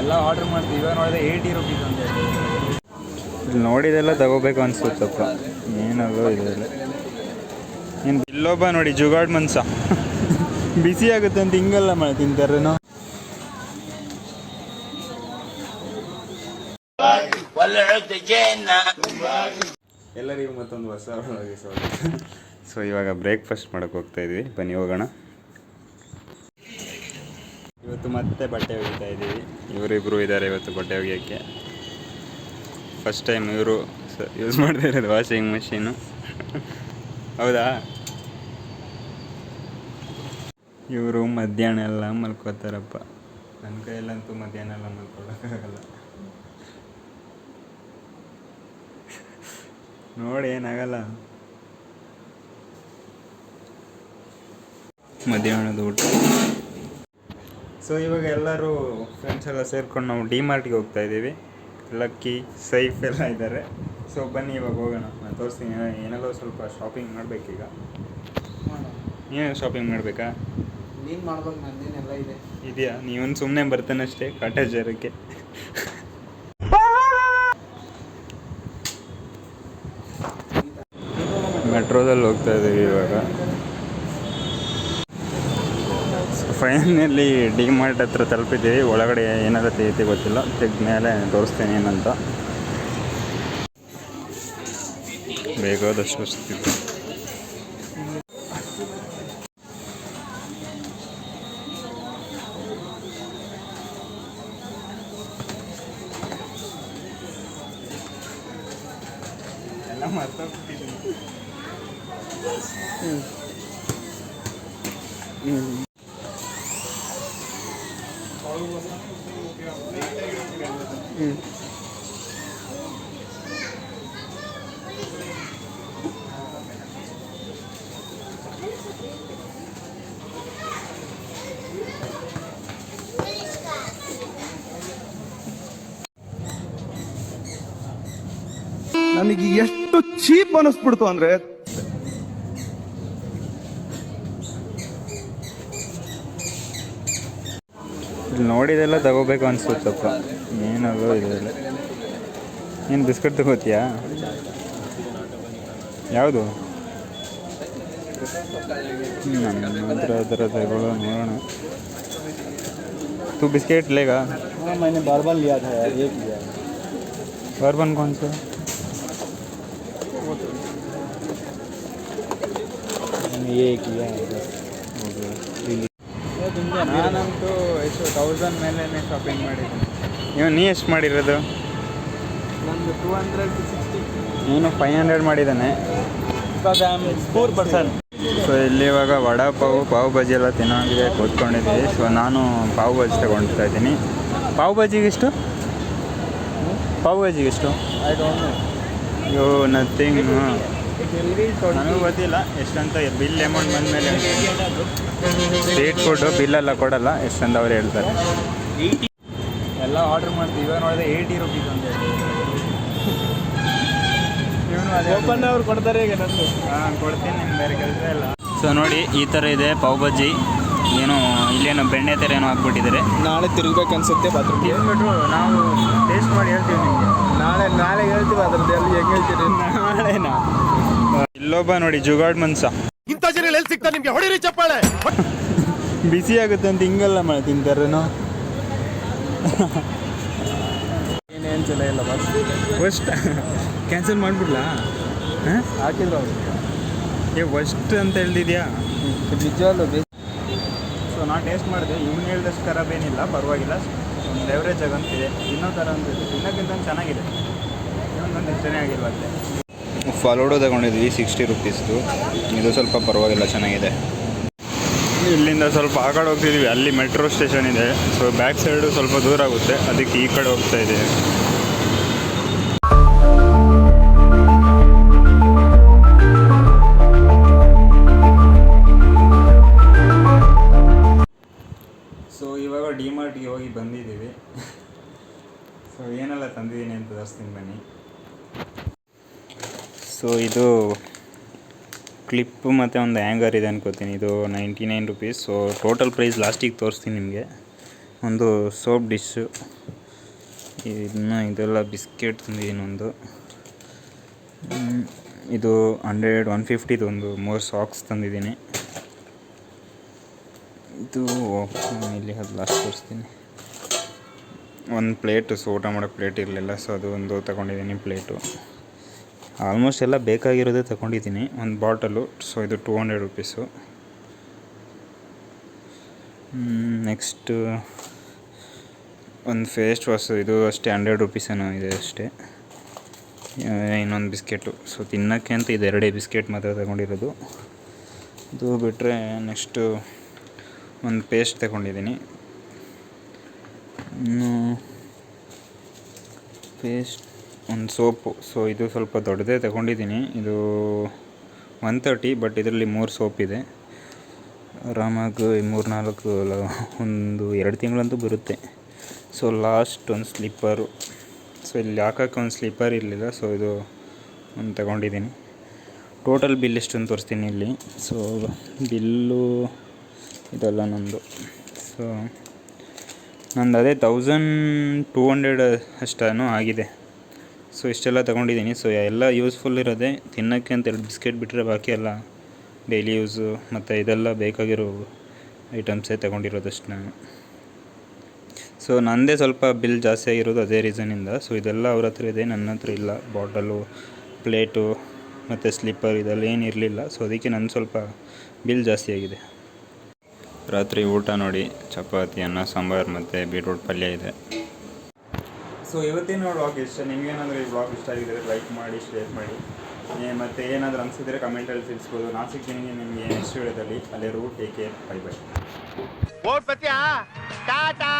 ಎಲ್ಲ ಆರ್ಡರ್ ಮಾಡ್ತೀವಿ. ಇವಾಗ ನೋಡಿದ್ರೆ ಏಯ್ಟಿ ರುಪೀಸ್ ಅಂತ ಹೇಳಿ ಇಲ್ಲಿ ನೋಡಿದೆಲ್ಲ ತಗೋಬೇಕು ಅನ್ಸುತ್ತಪ್ಪ ಏನಾಗೋ ಇದೆಲ್ಲ ಏನು ಇಲ್ಲೊಬ್ಬ ನೋಡಿ ಜುಗಾಡ್ ಮನ್ಸ. ಬಿಸಿ ಆಗುತ್ತೆ ಅಂತ ಹಿಂಗೆಲ್ಲ ಮಾಡಿ ತಿಂತಾರೆ ಎಲ್ಲರಿಗೂ ಮತ್ತೊಂದು ಹೊಸ ಸೊ ಇವಾಗ ಬ್ರೇಕ್ಫಾಸ್ಟ್ ಮಾಡಕ್ಕೆ ಹೋಗ್ತಾ ಇದ್ವಿ. ಬನ್ನಿ ಹೋಗೋಣ. ಇವತ್ತು ಮತ್ತೆ ಬಟ್ಟೆ ಒಗಿತಾ ಇದ್ದೀವಿ. ಇವರಿಬ್ಬರು ಇದ್ದಾರೆ ಇವತ್ತು ಬಟ್ಟೆ ಒಗೆಯೋಕ್ಕೆ. ಫಸ್ಟ್ ಟೈಮ್ ಇವರು ಯೂಸ್ ಮಾಡ್ತಾ ಇರೋದು ವಾಷಿಂಗ್ ಮಿಷಿನು ಹೌದಾ? ಇವರು ಮಧ್ಯಾಹ್ನ ಎಲ್ಲ ಮಲ್ಕೋತಾರಪ್ಪ. ನನ್ನ ಕೈಯಲ್ಲಂತೂ ಮಧ್ಯಾಹ್ನ ಎಲ್ಲ ಮಲ್ಕೊಳ್ಳೋಕ್ಕಾಗಲ್ಲ ನೋಡಿ, ಏನಾಗಲ್ಲ. ಮಧ್ಯಾಹ್ನದ ಊಟ. ಸೊ ಇವಾಗ ಎಲ್ಲರೂ ಫ್ರೆಂಡ್ಸ್ ಎಲ್ಲ ಸೇರ್ಕೊಂಡು ನಾವು ಡಿ ಮಾರ್ಟ್ಗೆ ಹೋಗ್ತಾ ಇದ್ದೀವಿ. ಲಕ್ಕಿ ಸೈಫ್ ಎಲ್ಲ ಇದ್ದಾರೆ. ಸೊ ಬನ್ನಿ ಇವಾಗ ಹೋಗೋಣ. ನಾನು ತೋರಿಸ್ತೀನಿ. ಏನೆಲ್ಲ ಸ್ವಲ್ಪ ಶಾಪಿಂಗ್ ಮಾಡಬೇಕೀಗ ನೀನು ಶಾಪಿಂಗ್ ಮಾಡಬೇಕಾ? ನೀನು ಮಾಡ್ಬೇಕು ನಂದೇನೆಲ್ಲ ಇದೆ. ಇದೆಯಾ? ನೀವೊಂದು ಸುಮ್ಮನೆ ಬರ್ತಾನಷ್ಟೇ ಇರೋಕ್ಕೆ ಮೆಟ್ರೋದಲ್ಲಿ ಹೋಗ್ತಾ ಇದ್ದೀವಿ ಇವಾಗ. ಫೈನಲ್ಲಿ ಡಿ ಮಾರ್ಟ್ ಹತ್ರ ತಲುಪಿದ್ದೀವಿ. ಒಳಗಡೆ ಏನಾರ ತೆಗಿತಿ ಗೊತ್ತಿಲ್ಲ. ತೆಗ್ದ ಮೇಲೆ ತೋರಿಸ್ತೇನೆ ಏನಂತ. ಬೇಕಾದಷ್ಟು ವಸ್ತು ಎಲ್ಲ ನನಗೆ ಎಷ್ಟು ಚೀಪ್ ಅನಿಸ್ಬಿಡ್ತು ಅಂದ್ರೆ ಇಲ್ಲಿ ನೋಡಿದೆಲ್ಲ ತಗೋಬೇಕು ಅನ್ಸುತ್ತಪ್ಪ ಏನದು ಇದೆಲ್ಲ ಏನು ಬಿಸ್ಕೆಟ್ ತಗೋತೀಯಾ ಯಾವುದು ನಮ್ಮ ಹತ್ರ ಅದರ ತಗೊಳ್ಳೋ ನೋಡೋಣ तू बिस्किट लेगा हाँ मैंने बार बार लिया था यार एक लिया बर्बन कौन सा मैंने ये एक लिया है बस ನಾನಂತೂ ಎಷ್ಟು ತೌಸಂಡ್ ಮೇಲೇ ಶಾಪಿಂಗ್ ಮಾಡಿದ್ದೀನಿ. ನೀವು ನೀ ಎಷ್ಟು ಮಾಡಿರೋದು? ನಂದು ಟೂ ಹಂಡ್ರೆಡ್ ಸಿಕ್ಸ್ಟಿ ನೀನು ಫೈವ್ ಹಂಡ್ರೆಡ್ ಮಾಡಿದ್ದಾನೆ. Because I am four person so ಇಲ್ಲಿ ಇವಾಗ ವಡಾ ಪಾವು ಪಾವ್ ಬಜ್ಜಿ ಎಲ್ಲ ತಿನ್ನೋಂಗೆ ಕೂತ್ಕೊಂಡಿದ್ದೀವಿ. ಸೊ ನಾನು ಪಾವ್ ಬಾಜಿ ತಗೊಂಡ್ತಾ ಇದ್ದೀನಿ. ಪಾವ್ ಬಜ್ಜಿಗೆ ಎಷ್ಟು? ಪಾವ್ ಬಜ್ಜಿಗೆ ಎಷ್ಟು? I don't know yo nothing ನನಗೂ ಗೊತ್ತಿಲ್ಲ ಎಷ್ಟಂತ ಬಿಲ್ ಅಮೌಂಟ್ ಬಂದಮೇಲೆ ಸ್ಟ್ರೀಟ್ ಫುಡ್ಡು ಬಿಲ್ಲೆಲ್ಲ ಕೊಡಲ್ಲ ಎಷ್ಟಂತ ಅವ್ರು ಹೇಳ್ತಾರೆ. ಎಲ್ಲ ಆರ್ಡರ್ ಮಾಡ್ತೀವಿ. ಇವಾಗ ನೋಡಿದ್ರೆ ಏಯ್ಟಿ ರುಪೀಸ್ ಅಂತ ಹೇಳಿ ಓಪನ್ ಅವ್ರು ಕೊಡ್ತಾರೆ ಈಗ ನಂದು. ಹಾಂ ಕೊಡ್ತೀನಿ ನಿಮ್ಗೆ ಬೇರೆ ಕೆಲಸ ಇಲ್ಲ. ಸೊ ನೋಡಿ ಈ ಥರ ಇದೆ ಪಾವ್ ಬಜ್ಜಿ. ಏನೋ ಇಲ್ಲೇನೋ ಬೆಣ್ಣೆ ಥರ ಏನೋ ಹಾಕ್ಬಿಟ್ಟಿದ್ದಾರೆ. ನಾಳೆ ತಿರುಗ್ಬೇಕು ಅನ್ಸುತ್ತೆ ಬಾತ್ರೂಮ್ ತಿಂದ್ಬಿಟ್ಟು ನಾವು ಟೇಸ್ಟ್ ಮಾಡಿ ಹೇಳ್ತೀವಿ ನಿಮಗೆ. ನಾಳೆ ನಾಳೆ ಹೇಳ್ತೀವಿ ಅದ್ರದ್ದು. ಎಲ್ಲಿ ಹೆಂಗೆ ಹೇಳ್ತೀರಿ? ನಾಳೆನಾ? ಇಲ್ಲೊಬ್ಬ ನೋಡಿ ಜುಗಾಡ್ ಮನ್ಸ. ಇಂಥ ಜನ ಎಲ್ಲಿ ಸಿಗ್ತಾರೆ ನಿಮ್ಗೆ? ಹೊಡಿರಿ ಚಪ್ಪಾಳೆ. ಬಿಸಿ ಆಗುತ್ತೆ ಅಂತ ಹಿಂಗೆಲ್ಲ ಮಾಡಿ ತಿಂತಾರೇನೋ. ಏನೇನು ಚಲ ಇಲ್ಲ ಬಸ್ ಫಸ್ಟ್ ಕ್ಯಾನ್ಸಲ್ ಮಾಡಿಬಿಡ್ಲಾ? ಹಾಂ? ಹಾಕಿದ್ರು ಅವ್ರು. ಏ ವಸ್ಟ್ ಅಂತ ಹೇಳ್ದಿದ್ಯಾ? ನಿಜವಲ್ಲೂ ಬೇಸ್ ಸೊ ನಾ ಟೇಸ್ಟ್ ಮಾಡಿದೆ. ಇವ್ನು ಹೇಳ್ದಷ್ಟು ಖರಾಬ್ ಏನಿಲ್ಲ ಪರವಾಗಿಲ್ಲ. ಒಂದು ಎವರೇಜ್ ಆಗಂತಿದೆ ಇನ್ನೊಂದು ಥರ ಅಂತಿದೆ ತಿನ್ನೋಕ್ಕಿಂತ ಚೆನ್ನಾಗಿದೆ. ಇನ್ನೊಂದು ಇಷ್ಟನೇ ಆಗಿಲ್ವಂತೆ. ಫಲೋಡೋ ತಗೊಂಡಿದ್ವಿ ಸಿಕ್ಸ್ಟಿ ರುಪೀಸ್ದು ಇದು ಸ್ವಲ್ಪ ಪರವಾಗಿಲ್ಲ ಚೆನ್ನಾಗಿದೆ. ಇಲ್ಲಿಂದ ಸ್ವಲ್ಪ ಆ ಕಡೆ ಹೋಗ್ತಿದ್ವಿ ಅಲ್ಲಿ ಮೆಟ್ರೋ ಸ್ಟೇಷನ್ ಇದೆ. ಸೊ ಬ್ಯಾಕ್ ಸೈಡು ಸ್ವಲ್ಪ ದೂರ ಆಗುತ್ತೆ ಅದಕ್ಕೆ ಈ ಕಡೆ ಹೋಗ್ತಾ ಇದೆ ಸೊ ಇವಾಗ ಡಿ ಮಾರ್ಟ್ಗೆ ಹೋಗಿ ಬಂದಿದ್ದೀವಿ. ಸೊ ಏನೆಲ್ಲ ತಂದಿದ್ದೀನಿ ಅಂತ ತೋರಿಸ್ತೀನಿ ಬನ್ನಿ. ಸೊ ಇದು ಕ್ಲಿಪ್ ಮತ್ತು ಒಂದು ಹ್ಯಾಂಗರ್ ಇದೆ ಅನ್ಕೋತೀನಿ. ಇದು ninety nine rupees so total price ಲಾಸ್ಟಿಗೆ ತೋರಿಸ್ತೀನಿ ನಿಮಗೆ. ಒಂದು ಸೋಪ್ ಡಿಶ್ಶು ಇನ್ನು ಇದೆಲ್ಲ ಬಿಸ್ಕೆಟ್ ಒಂದು ಇದು ಹಂಡ್ರೆಡ್ ಒನ್ ಫಿಫ್ಟಿದು ಒಂದು ಮೂರು ಸಾಕ್ಸ್ ತಂದಿದ್ದೀನಿ. ಇದು ಇಲ್ಲಿ ಅದು ಲಾಸ್ಟ್ ತೋರಿಸ್ತೀನಿ. ಒಂದು ಪ್ಲೇಟು ಸೊ ಊಟ ಮಾಡೋಕ್ಕೆ ಪ್ಲೇಟ್ ಇರಲಿಲ್ಲ. ಸೊ ಅದು ಒಂದು ತಗೊಂಡಿದ್ದೀನಿ ಪ್ಲೇಟು ಆಲ್ಮೋಸ್ಟ್ ಎಲ್ಲ ಬೇಕಾಗಿರೋದೇ ತಗೊಂಡಿದ್ದೀನಿ ಒಂದು ಬಾಟಲು. ಸೊ ಇದು ಟೂ ಹಂಡ್ರೆಡ್ ರುಪೀಸು ನೆಕ್ಸ್ಟು ಒಂದು ಫೇಸ್ ವಾಶು ಇದು ಅಷ್ಟೇ ಹಂಡ್ರೆಡ್ ರುಪೀಸ್ ಏನೋ ಇದೆ ಅಷ್ಟೇ. ಇನ್ನೊಂದು ಬಿಸ್ಕೆಟು. ಸೊ ತಿನ್ನೋಕ್ಕೆ ಅಂತ ಇದೆರಡೇ ಬಿಸ್ಕೆಟ್ ಮಾತ್ರ ತಗೊಂಡಿರೋದು. ಇದು ಬಿಟ್ಟರೆ ನೆಕ್ಸ್ಟು ಒಂದು ಪೇಸ್ಟ್ ತಗೊಂಡಿದ್ದೀನಿ. ಪೇಸ್ಟ್ ಒಂದು ಸೋಪು, ಸೊ ಇದು ಸ್ವಲ್ಪ ದೊಡ್ಡದೇ ತಗೊಂಡಿದ್ದೀನಿ. ಇದು ಒನ್ ತರ್ಟಿ ಬಟ್ ಇದರಲ್ಲಿ ಮೂರು ಸೋಪ್ ಇದೆ. ಆರಾಮಾಗಿ ಮೂರು ನಾಲ್ಕು ಒಂದು ಎರಡು ತಿಂಗಳಂತೂ ಬರುತ್ತೆ. ಸೊ ಲಾಸ್ಟ್ ಒಂದು ಸ್ಲಿಪ್ಪರು ಸೊ ಇಲ್ಲಿ ಹಾಕೋಕ್ಕೆ ಒಂದು ಸ್ಲಿಪ್ಪರ್ ಇರಲಿಲ್ಲ. ಸೊ ಇದು ಒಂದು ತಗೊಂಡಿದ್ದೀನಿ. ಟೋಟಲ್ ಬಿಲ್ ಎಷ್ಟೊಂದು ತೋರಿಸ್ತೀನಿ ಇಲ್ಲಿ. ಸೊ ಬಿಲ್ಲು ಇದೆಲ್ಲ ನಂದು. ಸೊ ನಂದು ಅದೇ ತೌಸಂಡ್ ಟೂ ಹಂಡ್ರೆಡ್ ಅಷ್ಟೇನೋ ಆಗಿದೆ. ಸೊ ಇಷ್ಟೆಲ್ಲ ತೊಗೊಂಡಿದ್ದೀನಿ. ಸೊ ಎಲ್ಲ ಯೂಸ್ಫುಲ್ ಇರೋದೇ. ತಿನ್ನೋಕ್ಕೆ ಅಂತ ಎರಡು ಬಿಸ್ಕೆಟ್ ಬಿಟ್ಟರೆ ಬಾಕಿ ಎಲ್ಲ ಡೈಲಿ ಯೂಸು ಮತ್ತು ಇದೆಲ್ಲ ಬೇಕಾಗಿರೋ ಐಟಮ್ಸೇ ತೊಗೊಂಡಿರೋದಷ್ಟು. ನಾನು ಸೊ ನನ್ನದೇ ಸ್ವಲ್ಪ ಬಿಲ್ ಜಾಸ್ತಿ ಆಗಿರೋದು ಅದೇ ರೀಸನಿಂದ ಸೊ ಇದೆಲ್ಲ ಅವ್ರ ಹತ್ರ ಇದೆ. ನನ್ನ ಹತ್ರ ಇಲ್ಲ. ಬಾಟಲು ಪ್ಲೇಟು ಮತ್ತು ಸ್ಲಿಪ್ಪರ್ ಇದೆಲ್ಲ ಏನು ಇರಲಿಲ್ಲ. ಸೊ ಅದಕ್ಕೆ ನನ್ನ ಸ್ವಲ್ಪ ಬಿಲ್ ಜಾಸ್ತಿ ಆಗಿದೆ. ರಾತ್ರಿ ಊಟ ನೋಡಿ. ಚಪಾತಿ, ಅನ್ನ, ಸಾಂಬಾರು ಮತ್ತು ಬೀಟ್ರೂಟ್ ಪಲ್ಯ ಇದೆ. ಸೊ ಇವತ್ತಿನ ವ್ಲಾಗ್ ಇಷ್ಟ ನಿಮಗೇನಾದರೂ ಈ ವ್ಲಾಗ್ ಇಷ್ಟ ಆಗಿದ್ರೆ ಲೈಕ್ ಮಾಡಿ ಶೇರ್ ಮಾಡಿ. ಮತ್ತು ಮತ್ತೆ ಏನಾದರೂ ಅನಿಸಿದ್ರೆ ಕಮೆಂಟಲ್ಲಿ ತಿಳಿಸ್ಬೋದು. ನಾನು ಸಿಗ್ತೀನಿ ನಿಮಗೆ ನೆಕ್ಸ್ಟ್ ವಿಡಿಯೋದಲ್ಲಿ ಅಲ್ಲೇ ರೂ ಟೇಕ್ ಕೇರ್ ಬೈ ಬೈ ಓಟ್ ಪತ್ಯಾ? ಟಾಟಾ?